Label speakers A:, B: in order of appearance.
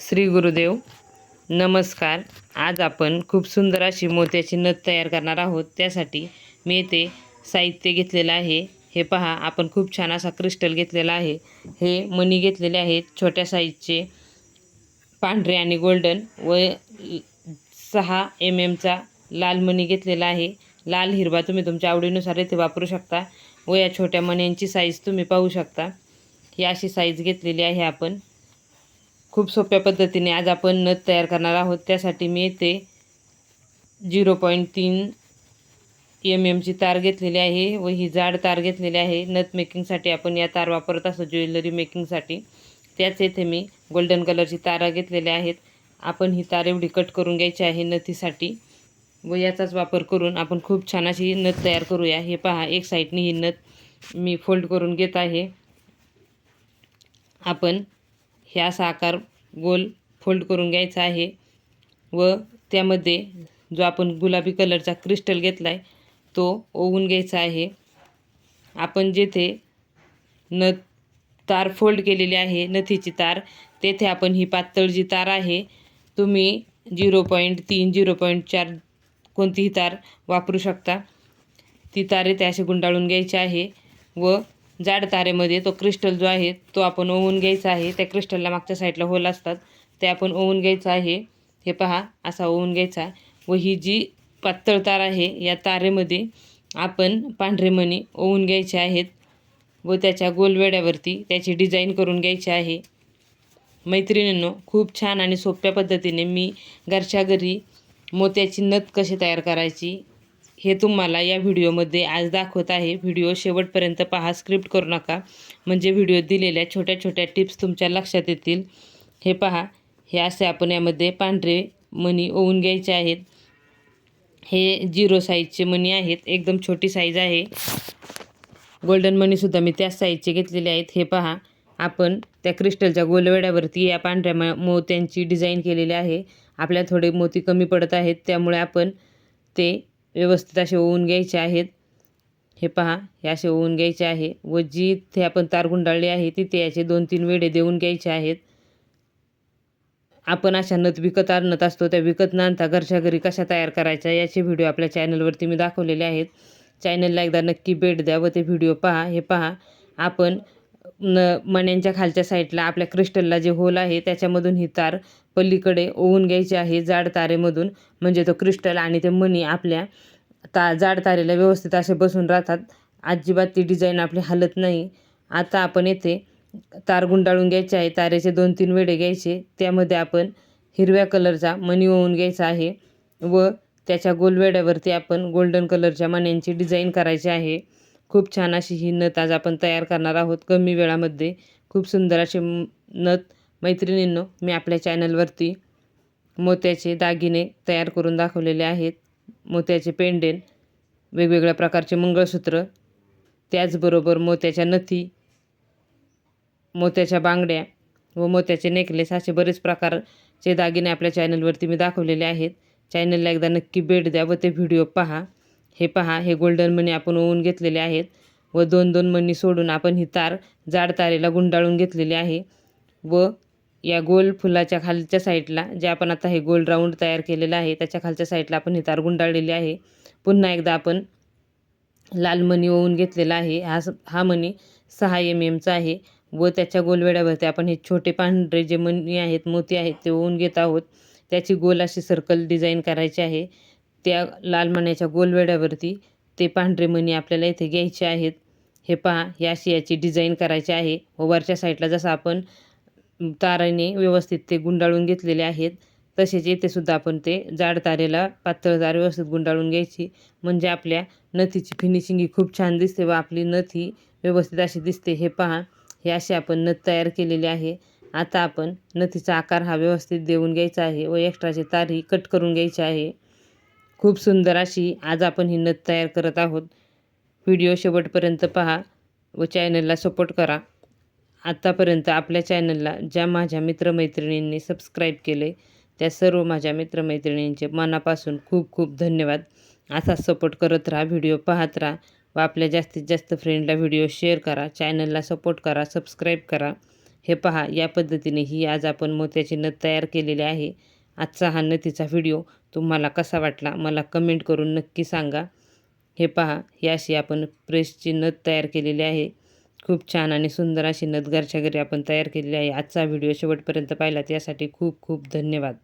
A: श्री गुरुदेव नमस्कार. आज आपण खूप सुंदर अशी मोत्याची नथ तयार करणार आहोत. त्यासाठी मी येथे साहित्य घेतलेलं आहे. हे पहा आपण खूप छान असा क्रिस्टल घेतलेला आहे. हे मणी घेतलेले आहेत छोट्या साईजचे. पांढरे आणि गोल्डन व सहा एम एमचा लाल मणी घेतलेला आहे. लाल हिरवा तुम्ही तुमच्या आवडीनुसार इथे वापरू शकता व या छोट्या मण्यांची साईज तुम्ही पाहू शकता. ही अशी साईज घेतलेली आहे आपण. खूप सोप्या पद्धतीने आज आपण नथ तयार करणार आहोत. त्यासाठी मी येथे झिरो पॉईंट तीन एम एमची तार घेतलेली आहे व ही जाड तार घेतलेली आहे. नथ मेकिंगसाठी आपण या तार वापरत असतो ज्वेलरी मेकिंगसाठी. त्याच येथे मी गोल्डन कलरची तारा घेतलेल्या आहेत. आपण ही तार एवढी कट करून घ्यायची आहे नथीसाठी व याचाच वापर करून आपण खूप छान अशी नथ तयार करूया. हे पहा एक साईडनी ही नथ मी फोल्ड करून घेत आहे. आपण हे असा आकार गोल फोल्ड करून घ्यायचा आहे. व त्यामध्ये जो आपण गुलाबी कलरचा क्रिस्टल घेतला आहे तो ओवून घ्यायचा आहे. आपण जेथे नथ तार फोल्ड केलेली आहे नथीची तार तेथे आपण ही पातळ जी तार आहे तुम्ही झिरो पॉईंट तीन झिरो पॉईंट चार कोणतीही तार वापरू शकता. ती तारे त्या असे गुंडाळून घ्यायची आहे. व जाड तारेमध्ये तो क्रिस्टल जो आहे तो आपण ओवून घ्यायचा आहे. त्या क्रिस्टलला मागच्या साईडला होल असतात. ते आपण ओवून घ्यायचं आहे. हे पहा असा ओवून घ्यायचा. व ही जी पातळ तार आहे या तारेमध्ये आपण पांढरे मणी ओवून घ्यायचे आहेत व त्याच्या गोलवेड्यावरती त्याची डिझाईन करून घ्यायची आहे. मैत्रिणींनो खूप छान आणि सोप्या पद्धतीने मी घरच्या घरी मोत्याची नथ कशी तयार करायची हे तुम्हाला या व्हिडिओमध्ये आज दाखवत आहे. व्हिडिओ शेवटपर्यंत पहा स्क्रिप्ट करू नका. म्हणजे व्हिडिओ दिलेल्या छोट्या छोट्या टिप्स तुमच्या लक्षात येतील. हे पहा हे असे आपण यामध्ये पांढरे मणी ओवून घ्यायचे आहेत. हे झिरो साईजचे मणी आहेत. एकदम छोटी साईज आहे. गोल्डन मणीसुद्धा मी त्याच साईजचे घेतलेले आहेत. हे पहा आपण त्या क्रिस्टलच्या गोलवेड्यावरती या पांढऱ्या म मोत्यांची डिझाईन केलेली आहे. आपल्याला थोडे मोती कमी पडत आहेत. त्यामुळे आपण ते व्यवस्थित असे ओवून घ्यायचे आहेत. हे पहा हे असे ओवून घ्यायचे आहे. व जिथे आपण तार गुंडाळली आहे तिथे याचे दोन तीन वेडे देऊन घ्यायचे आहेत. आपण अशा नथ विकत आणत असतो त्या विकत न आणता घरच्या घरी कशा तयार करायच्या याचे व्हिडिओ आपल्या चॅनलवरती मी दाखवलेले आहेत. चॅनलला एकदा नक्की भेट द्या व ते व्हिडिओ पहा. हे पहा आपण न मण्यांच्या खालच्या साईडला आपल्या क्रिस्टलला जे होल आहे त्याच्यामधून ही तार पलीकडे ओवून घ्यायचे आहे जाड तारेमधून म्हणजे तो क्रिस्टल आणि ते मणी आपल्या ता जाड तारेला व्यवस्थित असे बसून राहतात. अजिबात ती डिझाईन आपली हलत नाही. आता आपण येथे तार गुंडाळून घ्यायचे आहे. तारेचे दोन तीन वेडे घ्यायचे. त्यामध्ये आपण हिरव्या कलरचा मणी ओवून घ्यायचा आहे व त्याच्या गोलवेड्यावरती आपण गोल्डन कलरच्या मण्यांची डिझाईन करायची आहे. खूप छान अशी ही नथ आज आपण तयार करणार आहोत. कमी वेळामध्ये खूप सुंदर अशी नथ मैत्रिणींनो मी आपल्या चॅनलवरती मोत्याचे दागिने तयार करून दाखवलेले आहेत. मोत्याचे पेंडेन वेगवेगळ्या प्रकारचे मंगळसूत्र त्याचबरोबर मोत्याच्या नथी मोत्याच्या बांगड्या व मोत्याचे नेकलेस असे बरेच प्रकारचे दागिने आपल्या चॅनलवरती मी दाखवलेले आहेत. चॅनलला एकदा नक्की भेट द्या व ते व्हिडिओ पहा. हे पहा हे गोल्डन मणी आपण ओवून घेतलेले आहेत व दोन दोन मणी सोडून आपण ही तार जाड तारेला गुंडाळून घेतलेली आहे व या गोल फुलाच्या खालच्या साईडला जे आपण आता हे गोल राऊंड तयार केलेलं आहे त्याच्या खालच्या साईडला आपण हे तार गुंडाळलेली आहे. पुन्हा एकदा आपण लाल मणी ओवून घेतलेला आहे. हा स- हा मणी सहा एम एमचा आहे व त्याच्या गोलवेड्यावरती आपण हे छोटे पांढरे जे मणी आहेत मोती आहेत ते ओवून घेत आहोत. त्याची गोल अशी सर्कल डिझाईन करायची आहे. त्या लाल मण्याच्या गोलवेड्यावरती ते पांढरे मणी आपल्याला इथे घ्यायचे आहेत. हे पहा ही अशी याची डिझाईन करायची आहे. व वरच्या साईडला जसं आपण तारेने व्यवस्थित ते गुंडाळून घेतलेले आहेत. तसेच येथे सुद्धा आपण ते जाड तारेला पातळ तार व्यवस्थित गुंडाळून घ्यायची. म्हणजे आपल्या नथीची फिनिशिंग ही खूप छान दिसते व आपली नथ ही व्यवस्थित अशी दिसते. हे पहा हे असे आपण नथ तयार केलेली आहे. आता आपण नथीचा आकार हा व्यवस्थित देऊन घ्यायचा आहे व एक्स्ट्राची तार ही कट करून घ्यायची आहे. खूप सुंदर अशी आज आपण ही नथ तयार करत आहोत. व्हिडिओ शेवटपर्यंत पहा व चॅनलला सपोर्ट करा. आत्तापर्यंत आपल्या चॅनलला ज्या माझ्या मित्रमैत्रिणींनी सबस्क्राईब केले त्या सर्व माझ्या मित्रमैत्रिणींचे मनापासून खूप खूप धन्यवाद. असा सपोर्ट करत राहा व्हिडिओ पाहत राहा व आपल्या जास्तीत जास्त फ्रेंडला व्हिडिओ शेअर करा चॅनलला सपोर्ट करा सबस्क्राईब करा. हे पहा या पद्धतीने ही आज आपण मोत्याची नथ तयार केलेली आहे. आजचा हा नथीचा व्हिडिओ तुम्हाला कसा वाटला मला कमेंट करून नक्की सांगा. हे पहा ही अशी आपण प्रेसची नथ तयार केलेली आहे. खूप छान आणि सुंदर अशी नथ घरच्या घरी आपण तयार केलेली आहे. आजचा व्हिडिओ शेवटपर्यंत पाहिलात त्यासाठी खूप खूप धन्यवाद.